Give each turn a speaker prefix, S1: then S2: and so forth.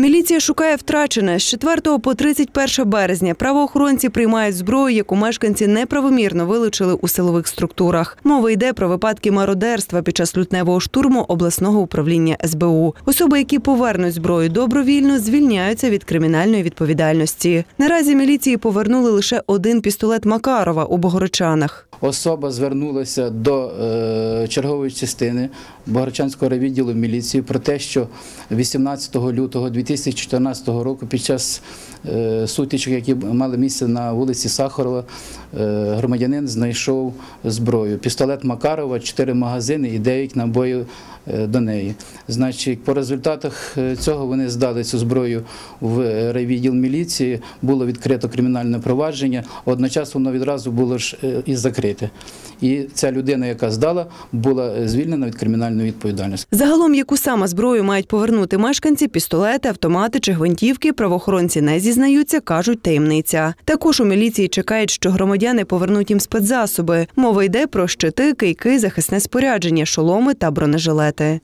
S1: Міліція шукає втрачене. З 4 по 31 березня правоохоронці приймають зброю, яку мешканці неправомірно вилучили у силових структурах. Мова йде про випадки мародерства під час лютневого штурму обласного управління СБУ. Особи, які повернуть зброю добровільно, звільняються від кримінальної відповідальності. Наразі міліції повернули лише один пістолет Макарова у Богородчанах.
S2: Особа звернулася до е, чергової частини Богорчанського райвідділу міліції про те, що 18 лютого 2014 року під час е, сутичок, які мали місце на вулиці Сахарова, е, громадянин знайшов зброю. Пістолет Макарова, 4 магазини і 9 набоїв е, до неї. Значить, по результатах цього вони здали цю зброю в райвідділ міліції, було відкрито кримінальне провадження, одночасно воно відразу було ж і закрите. І ця людина, яка здала, була звільнена від кримінальної відповідальності.
S1: Загалом, яку саме зброю мають повернути мешканці, пістолети, автомати чи гвинтівки, правоохоронці не зізнаються, кажуть таємниця. Також у міліції чекають, що громадяни повернуть їм спецзасоби. Мова йде про щити, кийки, захисне спорядження, шоломи та бронежилети.